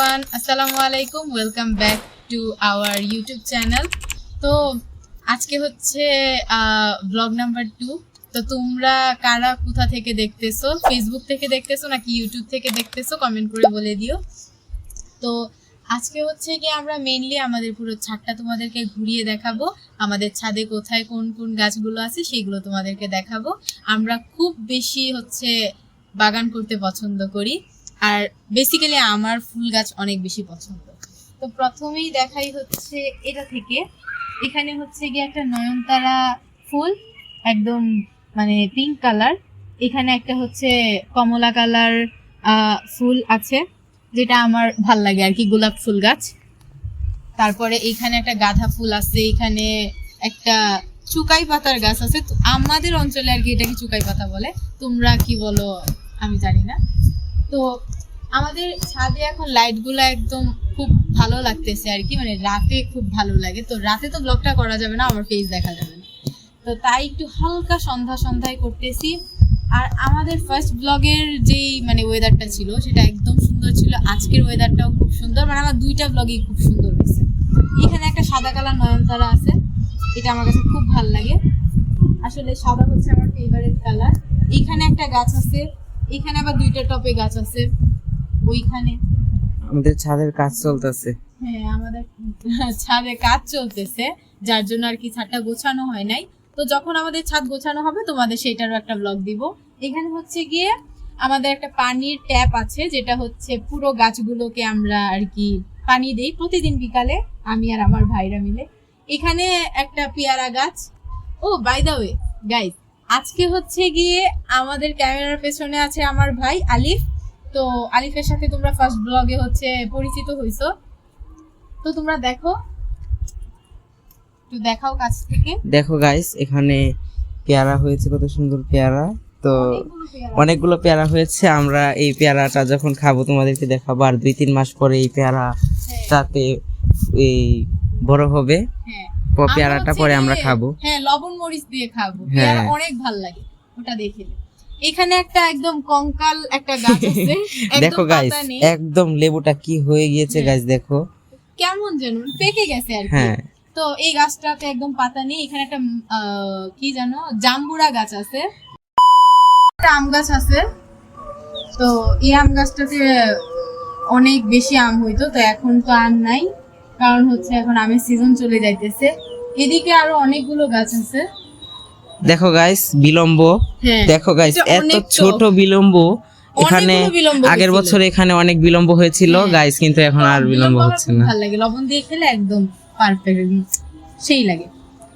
Everyone আসসালামু আলাইকুম welcome back to our YouTube channel তো আজকে হচ্ছে ব্লগ নাম্বার টু তো তোমরা কারা কোথা থেকে দেখতেছো? ফেসবুক থেকে দেখতেছো নাকি ইউটিউব থেকে দেখতেছো? কমেন্ট করে বলে দিও। তো আজকে হচ্ছে কি আমরা মেনলি আমাদের পুরো ছাদটা তোমাদেরকে ঘুরিয়ে দেখাবো। আমাদের ছাদে কোথায় কোন কোন গাছগুলো আছে সেগুলো তোমাদেরকে দেখাবো। আমরা খুব বেশি হচ্ছে বাগান করতে পছন্দ করি। আর বেসিক্যালি আমার ফুল গাছ অনেক বেশি পছন্দ। তো প্রথমেই দেখাই হচ্ছে এটা থেকে। এখানে হচ্ছে গিয়ে একটা নয়নতারা ফুল, একদম মানে পিঙ্ক কালার এখানে একটা হচ্ছে কমলা কালার ফুল আছে, যেটা আমার ভালো লাগে আর কি, গোলাপ ফুল গাছ। তারপরে এখানে একটা গাঁদা ফুল আছে, এখানে একটা চুকাই পাতার গাছ আছে। আমাদের অঞ্চলে আর কি এটাকে চুকাই পাতা বলে। তোমরা কি বলো, আমি জানি না। তো আমাদের ছাদে এখন লাইটগুলো একদম খুব ভালো লাগতেছে আর কি মানে রাতে খুব ভালো লাগে। তো রাতে তো ব্লগটা করা যাবে না, আমার ফেস দেখা যাবে না। তো তাই একটু হালকা সন্ধ্যা সন্ধ্যায় করতেছি। আর আমাদের ফার্স্ট ব্লগের যেই মানে ওয়েদারটা ছিল, সেটা একদম সুন্দর ছিল। আজকের ওয়েদারটাও খুব সুন্দর মানে আমার দুইটা ব্লগই খুব সুন্দর হয়েছে। এখানে একটা সাদা কালার নয়নতারা আছে, এটা আমার কাছে খুব ভালো লাগে। আসলে সাদা হচ্ছে আমার ফেভারিট কালার এখানে একটা গাছ আছে এখানে আবার দুইটা টপে গাছ আছে। ওইখানে। আমাদের ছাদের কাজ চলতেছে। হ্যাঁ আমাদের ছাদে কাজ চলতেছে যার জন্য আর কি ছাদটা গোছানো হয় নাই। তো যখন আমাদের ছাদ গোছানো হবে তোমাদের সেটারও একটা ব্লগ দিব। এখানে হচ্ছে গিয়ে আমাদের একটা পানির ট্যাপ আছে যেটা হচ্ছে পুরো গাছগুলোকে আমরা আর কি পানি দেই প্রতিদিন বিকালে আমি আর আমার ভাইরা মিলে। এখানে একটা পেয়ারা গাছ। ও বাই দা ওয়ে গাইস আজকে হচ্ছে গিয়ে আমাদের ক্যামেরার পেছনে আছে আমার ভাই আলিফ। তো আলিফের সাথে তোমরা ফার্স্ট ব্লগে হচ্ছে পরিচিত হইছো। তো তোমরা দেখো। একটু দেখাও কাছ থেকে। দেখো গাইস এখানে পেয়ারা হয়েছে কত সুন্দর পেয়ারা। তো অনেকগুলো পেয়ারা। হয়েছে। আমরা এই পেয়ারাটা যখন খাব তোমাদেরকে দেখাবো। আর দুই তিন মাস পরে এই পেয়ারাটাতে এই বড় হবে। হ্যাঁ। পেয়ারাটা পরে আমরা খাব। হ্যাঁ লবণ মরিচ দিয়ে খাব। হ্যাঁ। পেয়ারা অনেক ভালো লাগে ওটা দেখে এখানে একটা একদম কঙ্কাল একটা গাছ আছে দেখো গাইস একদম লেবুটা কি হয়ে গিয়েছে হ্যাঁ। গাইস দেখো। কেমন যেন পেকে গেছে আর কি। হ্যাঁ। তো এই গাছটাতে একদম পাতা নেই এখানে একটা কি জানো জাম্বুরা গাছ আছে। একটা আম গাছ আছে। তো এই আম গাছটাতে অনেক বেশি আম হইতো তো এখন তো আম নাই। কারণ হচ্ছে এখন আমের সিজন চলে যাইতেছে। এদিকে আরও অনেকগুলো গাছ আছে। দেখো গাইস বিলম্ব। হ্যাঁ দেখো গাইস এত ছোট বিলম্ব। এখানে আগের বছর এখানে অনেক বিলম্ব হয়েছিল। হ্যাঁ। গাইস কিন্তু এখন আর বিলম্ব হচ্ছে না। ভালো লাগে। লবণ দিয়ে খেলে একদম পারফেক্ট সেই লাগে।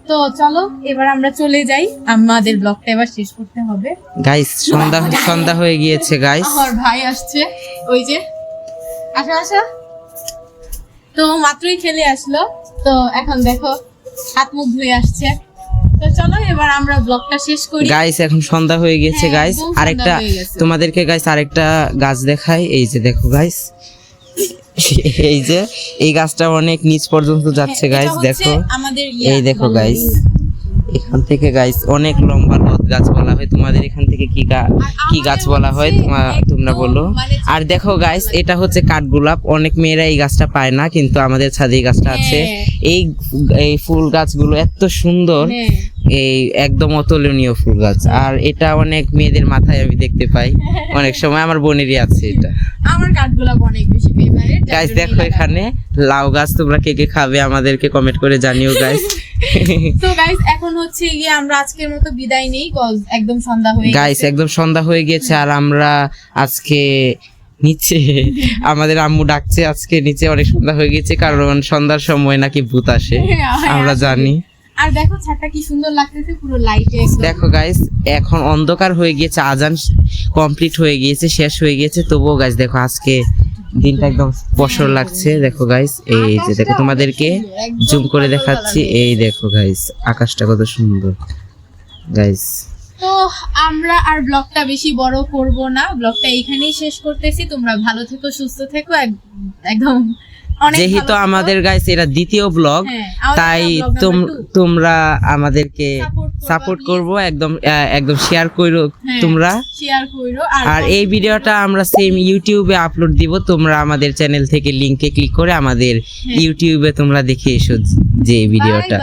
তো চলো এবার আমরা চলে যাই। আমাদের ব্লগটা এবার শেষ করতে হবে। গাইস সন্ধ্যা সন্ধ্যা হয়ে গিয়েছে গাইস আমার ভাই আসছে। ওই যে আসা আসা। তো মাত্রই খেলে আসলো। তো এখন দেখো হাত মুখ ধুয়ে আসছে। তো চলো এবার আমরা ব্লগটা শেষ করি। গাইস এখন সন্ধ্যা হয়ে গেছে হ্যাঁ, গাইস আরেকটা তোমাদেরকে গাইস আরেকটা গাছ দেখাই। এই যে দেখো গাইস এই যে এই গাছটা অনেক নিচ পর্যন্ত যাচ্ছে হ্যাঁ, গাইস দেখো। এই দেখো গাইস এখান থেকে গাইস অনেক লম্বা গাছ বলা হয় তোমাদের এখান থেকে কি কি গাছ বলা হয় তোমা- তোমরা বলো। মানে আর দেখো গাইস এটা হচ্ছে কাঠগোলাপ। অনেক মেয়েরা এই গাছটা পায় না কিন্তু আমাদের ছাদে এই গাছটা আছে। হ্যাঁ। এই এই ফুল গাছগুলো এত সুন্দর হ্যাঁ। এই একদম অতুলনীয় ফুল গাছ। আর এটা অনেক মেয়েদের মাথায় আমি দেখতে পাই। অনেক সময় আমার বোনেরই আছে এটা। আমার কাঠগোলাপ অনেক বেশি ফেভারিট গাইস দেখো এখানে লাউ গাছ তোমরা কে কে খাবে আমাদেরকে কমেন্ট করে জানিও গাইস তো গাইস এখন হচ্ছে গিয়ে আমরা আজকের মতো বিদায় নেই। একদম সন্ধ্যা হয়ে গাইস একদম সন্ধ্যা হয়ে গিয়েছে আর আমরা আজকে নিচে আমাদের আম্মু ডাকছে আজকে নিচে অনেক সন্ধ্যা হয়ে গেছে কারণ সন্ধ্যার সময় নাকি ভূত আসে। হ্যাঁ, আমরা জানি। আর দেখো ছাদটা কি সুন্দর লাগতেছে পুরো লাইটে দেখো গাইস এখন অন্ধকার হয়ে গিয়েছে আজান কমপ্লিট হয়ে গিয়েছে শেষ হয়ে গিয়েছে তবুও গাইস দেখো আজকে দিনটা একদম স্পষ্ট লাগছে, দেখো গাইস এই যে দেখো তোমাদেরকে জুম করে দেখাচ্ছি, এই দেখো গাইস আকাশটা কত সুন্দর। গাইস তো আমরা আর ব্লগটা বেশি বড় করব না, ব্লগটা এখানেই শেষ করতেছি, তোমরা ভালো থেকো, সুস্থ থেকো, এক- একদম যেহেতু আমাদের গাইস এটা দ্বিতীয় ব্লগ হ্যাঁ, তাই তোম- তোমরা আমাদেরকে সাপোর্ট। করব একদম একদম শেয়ার করো হ্যাঁ, তোমরা। আর এই ভিডিওটা আমরা সেম ইউটিউবে আপলোড দিব তোমরা আমাদের চ্যানেল থেকে লিংকে ক্লিক করে আমাদের হ্যাঁ। ইউটিউবে তোমরা দেখে এসো যে ভিডিওটা।